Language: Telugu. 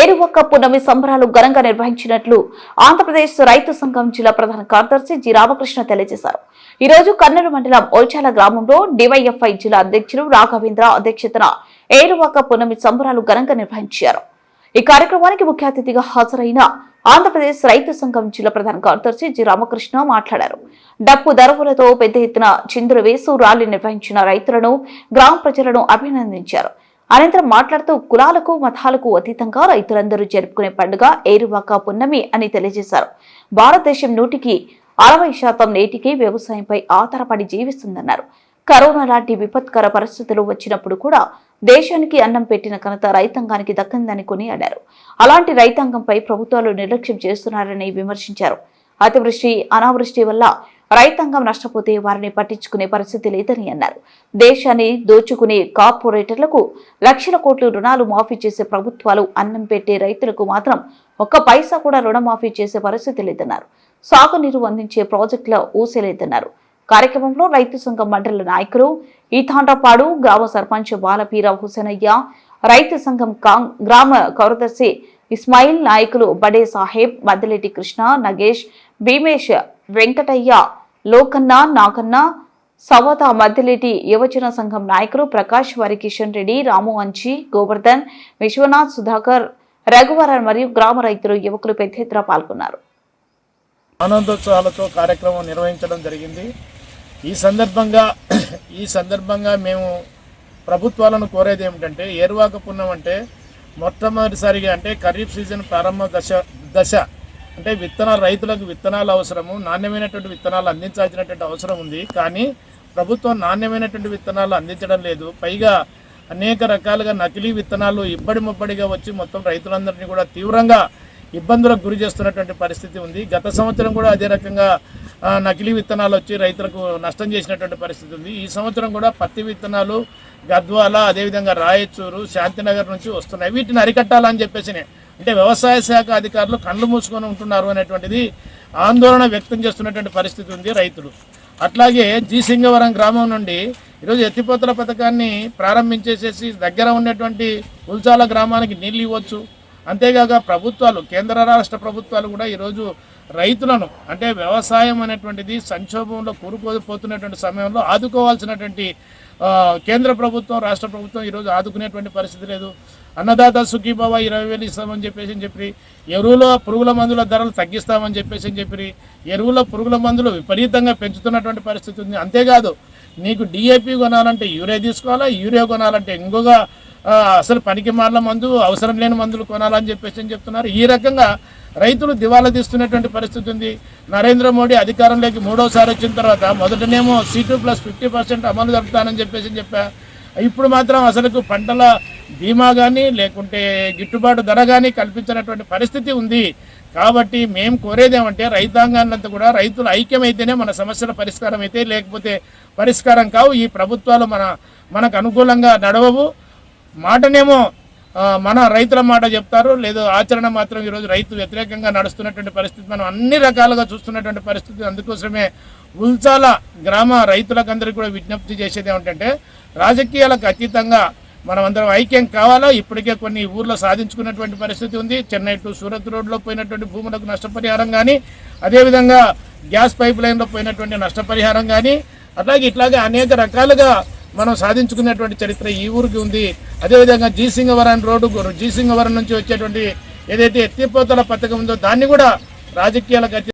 ఏరువక్క పున్నమి సంబరాలు ఘనంగా నిర్వహించినట్లు ఆంధ్రప్రదేశ్ రైతు సంఘం జిల్లా ప్రధాన కార్యదర్శి జి రామకృష్ణ తెలియజేశారు. ఈ రోజు మండలం ఓల్చాల గ్రామంలో డివైఎఫ్ఐ జిల్లా అధ్యక్షులు రాఘవేంద్ర అధ్యక్షతన ఏరువక్క పున్నమి సంబరాలు ఘనంగా నిర్వహించారు. ఈ కార్యక్రమానికి ముఖ్య అతిథిగా హాజరైన ఆంధ్రప్రదేశ్ రైతు సంఘం జిల్లా ప్రధాన కార్యదర్శి జి రామకృష్ణ మాట్లాడారు. డప్పు ధరవులతో పెద్ద ఎత్తున చిందులు వేసు ర్యాలీ నిర్వహించిన రైతులను గ్రామ ప్రజలను అభినందించారు. అనంతరం మాట్లాడుతూ కులాలకు మతాలకు అతీతంగా రైతులందరూ జరుపుకునే పండుగ ఏరువాక పున్నమి అని తెలియజేశారు. భారతదేశం నూటికి అరవై శాతం నేటికి వ్యవసాయంపై ఆధారపడి జీవిస్తుందన్నారు. కరోనా లాంటి విపత్కర పరిస్థితులు వచ్చినప్పుడు కూడా దేశానికి అన్నం పెట్టిన ఘనత రైతాంగానికి దక్కిందని కొనియాడారు. అలాంటి రైతాంగంపై ప్రభుత్వాలు నిర్లక్ష్యం చేస్తున్నారని విమర్శించారు. అతివృష్టి అనావృష్టి వల్ల రైతాంగం నష్టపోతే వారిని పట్టించుకునే పరిస్థితి లేదని అన్నారు. దేశాన్ని దోచుకునే కార్పొరేటర్లకు లక్షల కోట్లు రుణాలు మాఫీ చేసే ప్రభుత్వాలు అన్నం పెట్టే రైతులకు మాత్రం ఒక్క పైసా కూడా రుణమాఫీ చేసే పరిస్థితి లేదన్నారు. సాగునీరు అందించే ప్రాజెక్టుల ఊసలేదన్నారు కార్యక్రమంలో రైతు సంఘం మండల నాయకులు ఈతాండపాడు గ్రామ సర్పంచ్ బాలపీర హుసేనయ్య రైతు సంఘం గ్రామ కార్యదర్శి ఇస్మాయిల్ నాయకులు బడే సాహెబ్ మద్దిరెడ్డి కృష్ణ నగేష్ భీమేష్ వెంకటయ్య లోకన్న నాగన్న సవత మధ్యలేటి యువజన సంఘం నాయకులు ప్రకాష్ వరికిషన్ రెడ్డి రాము అంచి గోవర్ధన్ విశ్వనాథ్ సుధాకర్ రఘువరన్ మరియు గ్రామ రైతులు యువకులు పెద్ద ఎత్తున పాల్గొన్నారు. ఆనందోత్సవాలతో కార్యక్రమం నిర్వహించడం జరిగింది. ఈ సందర్భంగా ఈ సందర్భంగా మేము ప్రభుత్వాలను కోరేది ఏమిటంటే ఏరువాక పుణ్యం అంటే మొట్టమొదటిసారిగా అంటే ఖరీఫ్ సీజన్ ప్రారంభ దశ దశ అంటే విత్తనాలు రైతులకు విత్తనాలు అవసరము నాణ్యమైనటువంటి విత్తనాలు అందించాల్సినటువంటి అవసరం ఉంది. కానీ ప్రభుత్వం నాణ్యమైనటువంటి విత్తనాలు అందించడం లేదు. పైగా అనేక రకాలుగా నకిలీ విత్తనాలు ఇబ్బడి ముబ్బడిగా వచ్చి మొత్తం రైతులందరినీ కూడా తీవ్రంగా ఇబ్బందులకు గురి చేస్తున్నటువంటి పరిస్థితి ఉంది. గత సంవత్సరం కూడా అదే రకంగా నకిలీ విత్తనాలు వచ్చి రైతులకు నష్టం చేసినటువంటి పరిస్థితి ఉంది. ఈ సంవత్సరం కూడా పత్తి విత్తనాలు గద్వాల అదేవిధంగా రాయచూరు శాంతినగర్ నుంచి వస్తున్నాయి. వీటిని అరికట్టాలని చెప్పేసి అంటే వ్యవసాయ శాఖ అధికారులు కళ్ళు మూసుకొని ఉంటున్నారు అనేటువంటిది ఆందోళన వ్యక్తం చేస్తున్నటువంటి పరిస్థితి ఉంది రైతులు. అట్లాగే జీ సింగవరం గ్రామం నుండి ఈరోజు ఎత్తిపోతల పథకాన్ని ప్రారంభించేసేసి దగ్గర ఉన్నటువంటి ఉల్చాల గ్రామానికి నీళ్ళు ఇవ్వచ్చు. అంతేకాక ప్రభుత్వాలు కేంద్ర రాష్ట్ర ప్రభుత్వాలు కూడా ఈరోజు రైతులను అంటే వ్యవసాయం అనేటువంటిది సంక్షోభంలో కూరుకోపోతున్నటువంటి సమయంలో ఆదుకోవాల్సినటువంటి కేంద్ర ప్రభుత్వం రాష్ట్ర ప్రభుత్వం ఈరోజు ఆదుకునేటువంటి పరిస్థితి లేదు. అన్నదాత సుఖీభావ ఇరవై వేలు ఇస్తామని చెప్పేసి అని చెప్పి ఎరువుల పురుగుల మందుల ధరలు తగ్గిస్తామని చెప్పేసి అని చెప్పి ఎరువుల పురుగుల మందులు విపరీతంగా పెంచుతున్నటువంటి పరిస్థితి ఉంది. అంతేకాదు నీకు డిఏపి కొనాలంటే యూరియా తీసుకోవాలా? యూరియా కొనాలంటే ఇంకొక అసలు పనికి మాల మందు అవసరం లేని మందులు కొనాలని చెప్పేసి అని చెప్తున్నారు. ఈ రకంగా రైతులు దివాలా తీస్తున్నటువంటి పరిస్థితి ఉంది. నరేంద్ర మోడీ అధికారంలోకి మూడోసారి వచ్చిన తర్వాత మొదటనేమో సీటు ప్లస్ ఫిఫ్టీ పర్సెంట్ అమలు జరుపుతానని చెప్పేసి అని చెప్పా. ఇప్పుడు మాత్రం అసలుకు పంటల బీమా కానీ లేకుంటే గిట్టుబాటు ధర కానీ కల్పించినటువంటి పరిస్థితి ఉంది. కాబట్టి మేము కోరేది ఏమంటే రైతాంగాన్నంతా కూడా రైతులు ఐక్యమైతేనే మన సమస్యల పరిష్కారం అయితే లేకపోతే పరిష్కారం కావు. ఈ ప్రభుత్వాలు మన మనకు అనుకూలంగా నడవవు. మాటనేమో మన రైతుల మాట చెప్తారు లేదు ఆచరణ మాత్రం ఈరోజు రైతు వ్యతిరేకంగా నడుస్తున్నటువంటి పరిస్థితి మనం అన్ని రకాలుగా చూస్తున్నటువంటి పరిస్థితి అందుకోసమే ఉల్చాల గ్రామ రైతులకందరికీ కూడా విజ్ఞప్తి చేసేది ఏమిటంటే రాజకీయాలకు అతీతంగా మనం అందరం ఐక్యం కావాలా? ఇప్పటికే కొన్ని ఊర్లో సాధించుకున్నటువంటి పరిస్థితి ఉంది. చెన్నై టు సూరత్ రోడ్లో పోయినటువంటి భూములకు నష్టపరిహారం కానీ అదేవిధంగా గ్యాస్ పైప్ లైన్లో పోయినటువంటి నష్టపరిహారం కానీ అట్లాగే ఇట్లాగే అనేక రకాలుగా మనం సాధించుకున్నటువంటి చరిత్ర ఈ ఊరికి ఉంది. అదేవిధంగా జీసింగవరం రోడ్డు జీసింగవరం నుంచి వచ్చేటువంటి ఏదైతే ఎత్తిపోతల పథకం ఉందో దాన్ని కూడా రాజకీయాలకు